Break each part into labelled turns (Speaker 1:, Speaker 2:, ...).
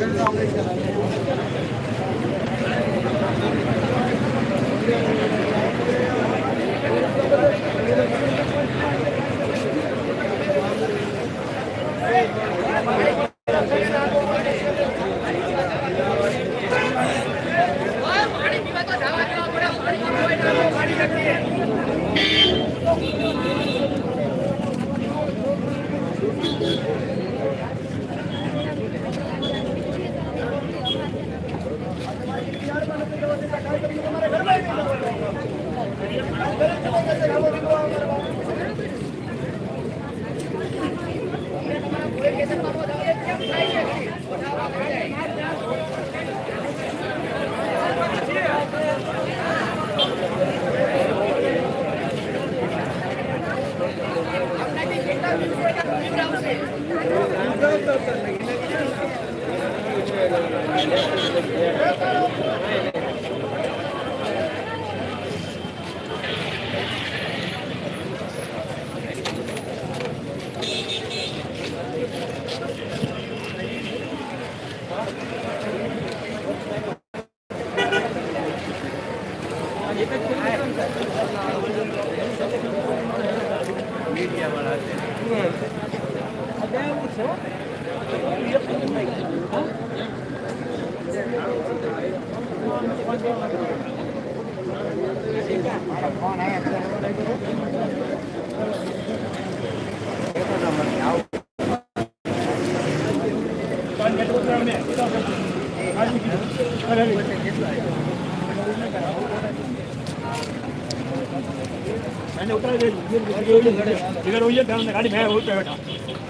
Speaker 1: Ben de alayım. Gracias. ગાડી મેં ઉતરે બેઠા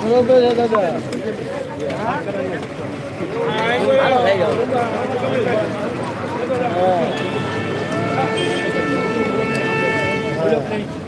Speaker 1: બરોબર છે દાદા હા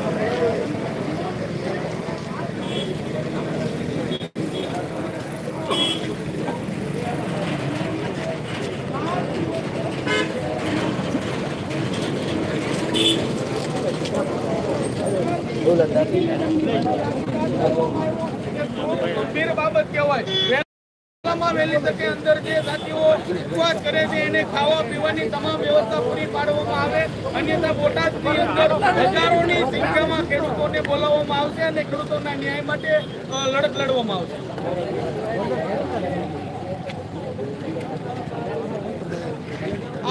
Speaker 2: ગંભીર કરે છે એને ખાવા પીવાની તમામ વ્યવસ્થા પૂરી પાડવામાં આવે સંખ્યામાં ખેડૂતોને બોલાવવામાં આવશે અને ખેડૂતોના ન્યાય માટે લડત લડવામાં આવશે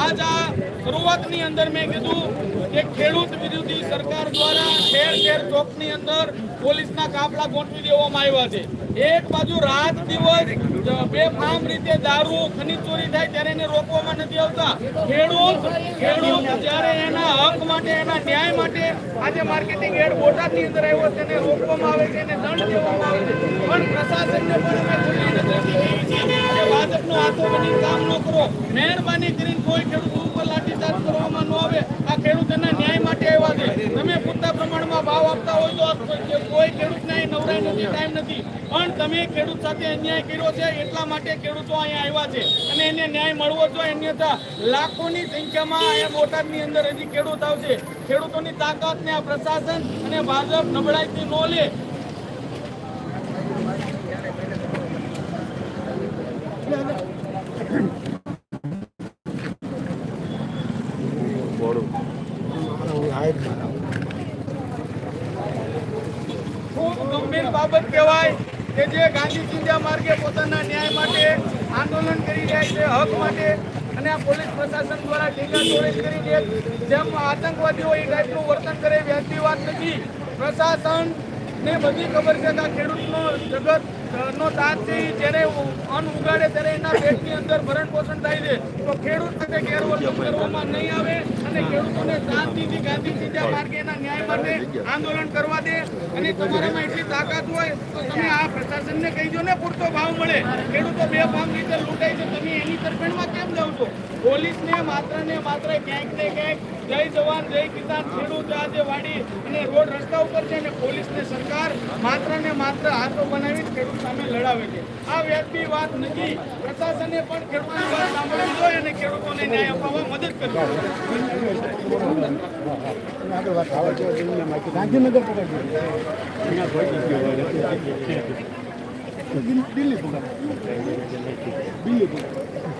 Speaker 2: આજ આ શરૂઆતની અંદર મેં કીધું કે ખેડૂત વિરોધી સરકાર દ્વારા ઠેર ઠેર ચોકની અંદર પોલીસના કાફલા ગોઠવી દેવામાં આવ્યા છે. એક બાજુ રાત દિવસ બેફામ રીતે દારૂ, ખનીજ ચોરી થાય ત્યારે એને રોકવામાં નથી આવતા. ખેડૂત ખેડૂત જ્યારે એના હક માટે, એના ન્યાય માટે આજે માર્કેટિંગ એડ બોટાદની અંદર આવ્યો છે તેને રોકવામાં આવે છે એને દંડ દેવામાં આવે છે. પણ પ્રશાસનને પણ અમે ખુલ્લી હાથો બની કામ ન કરો. મહેરબાની કરીને કોઈ ખેડૂત ઉપર લાઠીચાર્જ કરવામાં ન આવે આ ખેડૂતોના ન્યાય માટે આવ્યા છે તમે પૂરતા પ્રમાણમાં ભાવ આપતા હોય તો આ કોઈ ખેડૂતને અહીં નવરાઈ નથી. ટાઈમ નથી. પણ તમે ખેડૂત સાથે અન્યાય કર્યો છે, એટલા માટે ખેડૂતો અહીંયા આવ્યા છે. અને એને ન્યાય મળવો જોઈએ. અન્યથા લાખોની સંખ્યામાં અહીંયા બોટાદની અંદર હજી ખેડૂત આવશે. ખેડૂતોની તાકાતને આ પ્રશાસન અને ભાજપ નબળાઈથી ન લે. ખૂબ ગંભીર બાબત કહેવાય કે જે ગાંધી ચિંધ્યા માર્ગે પોતાના ન્યાય માટે આંદોલન કરી રહ્યા છે, હક માટે, અને આ પોલીસ પ્રશાસન દ્વારા ટીકા ચોરી કરી દે જેમ આતંકવાદીઓ એ ટાઈપનું વર્તન કરે વ્યાજબી વાત નથી. પ્રશાસન ને બધી ખબર છે કે ખેડૂતનો જગત નો ઈ જ્યારે અન્ન ઉગાડે ત્યારે એના પેટની અંદર ભરણ પોષણ થાય છે. તો ખેડૂત સાથે ગેરવર્તન કરવામાં નહીં આવે અને ખેડૂતોને શાંતિથી ગાંધી ચિંધ્યા માર્ગે એના ન્યાય માટે આંદોલન કરવા દે અને તમારામાં એટલી તાકાત હોય તો તમે આ પ્રશાસનને કહીજો ને, પૂરતો ભાવ મળે. ખેડૂતો બે ભાવ રીતે લૂંટાય છે, તમે એની તરફેણમાં કેમ જાઓ છો? પોલીસને માત્ર ને માત્ર ક્યાંક ને ક્યાંક જય જવાન, જય કિસાન, ખેડૂત આજે અને રોડ રસ્તા ઉપર છે અને પોલીસને સરકાર માત્ર માત્ર હાથો બનાવી ખેડૂત સામે લડાવે છે. આ વ્યાજબી વાત નથી. પ્રશાસને પણ ખેડૂતની વાત સાંભળવી અને ખેડૂતોને ન્યાય અપાવવા મદદ કરવી જોઈએ. અન્યથા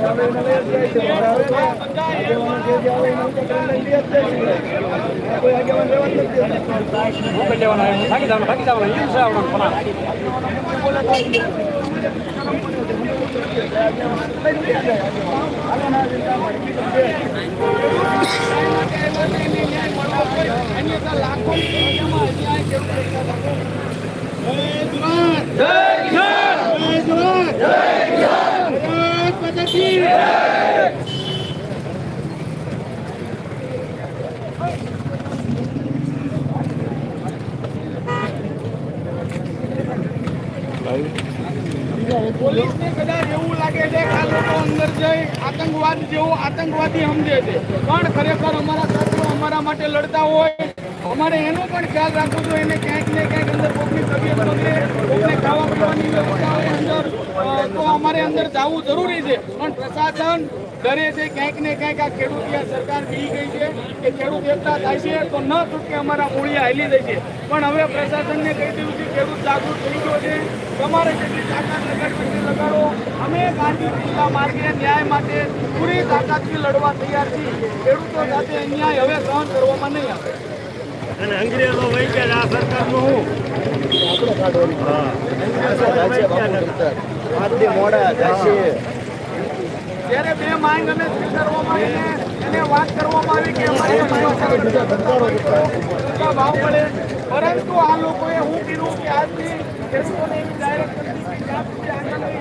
Speaker 2: જવાન ભારત માતા કી પોલીસને કદાચ એવું લાગે છે કે લોકો અંદર જઈ આતંકવાદ જેવો આતંકવાદી સમજે છે. પણ ખરેખર અમારા સાથીઓ અમારા માટે લડતા હોય અમારે એનો પણ ખ્યાલ રાખવો જોઈએ. એને ક્યાંક ને ક્યાંક અંદર કોકની તબિયત બગડે, કોકને ખાવા પીવાની વ્યવસ્થા હોય અંદર તો અમારે અંદર જવું જરૂરી છે. પણ પ્રશાસન ડરે છે, ક્યાંક ને ક્યાંક આ ખેડૂત આ સરકાર બી ગઈ છે કે ખેડૂત એકતા થાય છે, તો ન છૂટકે અમારા મૂળિયા હાલી જાય છે. પણ હવે પ્રશાસનને કહી દીધું છે, ખેડૂત જાગૃત થઈ ગયો છે. તમારે જેટલી તાકાત લગાડવી લગાડો. અમે ગાંધી જિલ્લા માર્ગે ન્યાય માટે પૂરી તાકાતથી લડવા તૈયાર છીએ. ખેડૂતો સાથે અન્યાય હવે સહન કરવામાં નહીં આવે.
Speaker 1: અને અંગ્રેજો વહી ગયા આ સરકારનું હું.
Speaker 2: જ્યારે બે માંગ અમે સ્વીકારવામાં આવીને એને વાત કરવામાં આવી કે અમારે ભાવ મળે પરંતુ આ લોકોએ હું કીધું કે આજથી ખેડૂતોને એવી ડાયરેક્ટ કરી કે જ્યાં સુધી આંદોલન